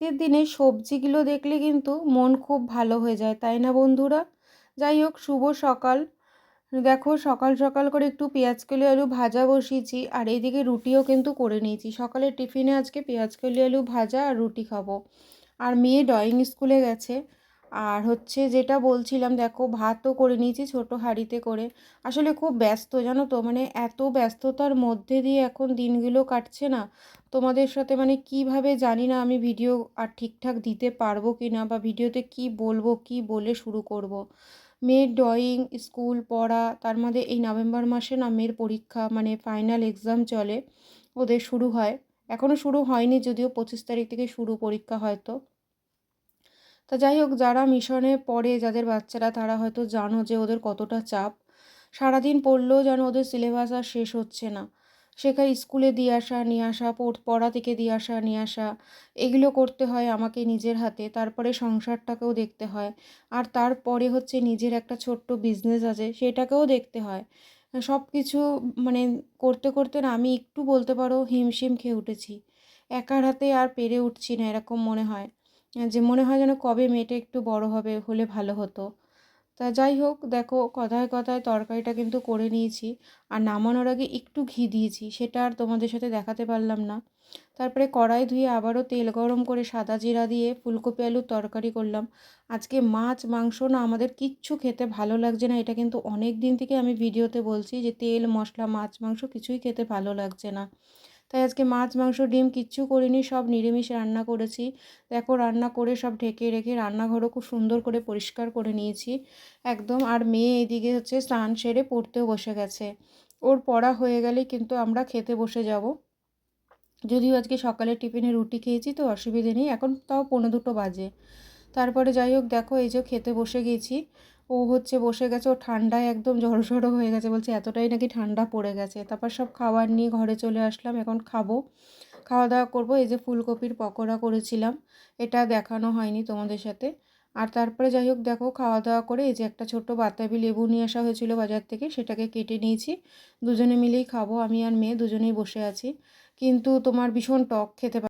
আজকের দিনে সবজিগুলো দেখলে কিন্তু মন খুব ভালো হয়ে যায়, তাই না বন্ধুরা? যাই হোক, শুভ সকাল। দেখো, সকাল সকাল করে একটু পেঁয়াজ কলি আলু ভাজা বসিয়েছি, আর এইদিকে রুটিও কিন্তু করে নিয়েছি। সকালে টিফিনে আজকে পেঁয়াজ কলি আলু ভাজা আর রুটি খাব। আর মেয়ে ড্রয়িং স্কুলে গেছে। আর হচ্ছে যেটা বলছিলাম, দেখো ভাতও করে নিয়েছি ছোট হাঁড়িতে করে। আসলে খুব ব্যস্ত, জানো তো? মানে এত ব্যস্ততার মধ্যে দিয়ে এখন দিনগুলো কাটছে না। তোমাদের সাথে মানে কীভাবে জানি না আমি ভিডিও আর ঠিকঠাক দিতে পারব কি না বা ভিডিওতে কি বলব, কি বলে শুরু করব। মেয়ের ড্রয়িং, স্কুল পড়া, তার মধ্যে এই নভেম্বর মাসে না মেয়ের পরীক্ষা মানে ফাইনাল এক্সাম চলে, ওদের শুরু হয়। এখনও শুরু হয়নি, যদিও পঁচিশ তারিখ থেকে শুরু পরীক্ষা হয়তো। তা যাই হোক, যারা মিশনে পড়ে, যাদের বাচ্চারা, তারা হয়তো জানো যে ওদের কতটা চাপ। সারাদিন পড়লেও যেন ওদের সিলেবাস আর শেষ হচ্ছে না। সেখানে স্কুলে দিয়ে আসা, নিয়ে আসা, পড়া থেকে দিয়ে আসা, নিয়ে আসা, এগুলো করতে হয় আমাকে নিজের হাতে। তারপরে সংসারটাকেও দেখতে হয়। আর তারপরে হচ্ছে নিজের একটা ছোট্ট বিজনেস আছে, সেটাকেও দেখতে হয়। সব কিছু মানে করতে করতে না আমি একটু বলতে পারো হিমশিম খেয়ে উঠেছি। একার হাতে আর পেরে উঠছি না, এরকম মনে হয়। যে মনে হয় যেন কবে মেয়েটা একটু বড় হবে হলে ভালো হতো। তা যাই হোক, দেখো কথায় কথায় তরকারিটা কিন্তু করে নিয়েছি। আর নামানোর আগে একটু ঘি দিয়েছি, সেটা আর তোমাদের সাথে দেখাতে পারলাম না। তারপরে কড়াই ধুয়ে আবারও তেল গরম করে সাদা জিরা দিয়ে ফুলকপি আলুর তরকারি করলাম। আজকে মাছ, মাংস না আমাদের কিচ্ছু খেতে ভালো লাগছে না, এটা কিন্তু অনেক দিন থেকে আমি ভিডিওতে বলছি যে তেল, মশলা, মাছ, মাংস কিছুই খেতে ভালো লাগছে না। তাই আজকে মাছ, মাংস, ডিম কিচ্ছু করিনি, সব নিরামিষ রান্না করেছি। দেখো, রান্না করে সব ঢেকে রেখে রান্নাঘরও খুব সুন্দর করে পরিষ্কার করে নিয়েছি। একদম, আর মেয়ে এদিকে হচ্ছে স্নান সেরে পড়তেও বসে গেছে। ওর পড়া হয়ে গেলে কিন্তু আমরা খেতে বসে যাব। যদিও আজকে সকালে টিফিনে রুটি খেয়েছি, তো অসুবিধে নেই, এখন তাও পনেরো দুটো বাজে। তারপরে যাই হোক, দেখো এই যে খেতে বসে গেছি। ও হচ্ছে বসে গেছে, ও ঠান্ডায় একদম জড়সড়ো হয়ে গেছে, বলছে এতটাই নাকি ঠান্ডা পড়ে গেছে। তারপর সব খাবার নিয়ে ঘরে চলে আসলাম, এখন খাব। খাওয়া দাওয়া করব, এই যে ফুলকপির পকোড়া করেছিলাম, এটা দেখানো হয়নি তোমাদের সাথে। আর তারপরে যাই হোক, দেখো খাওয়া দাওয়া করে এই যে একটা ছোট্ট বাতাবি লেবু নিয়ে আসা হয়েছিল বাজার থেকে, সেটাকে কেটে নিয়েছি। দুজনে মিলেই খাব, আমি আর মেয়ে দুজনেই বসে আছি। কিন্তু তোমার ভীষণ টক খেতে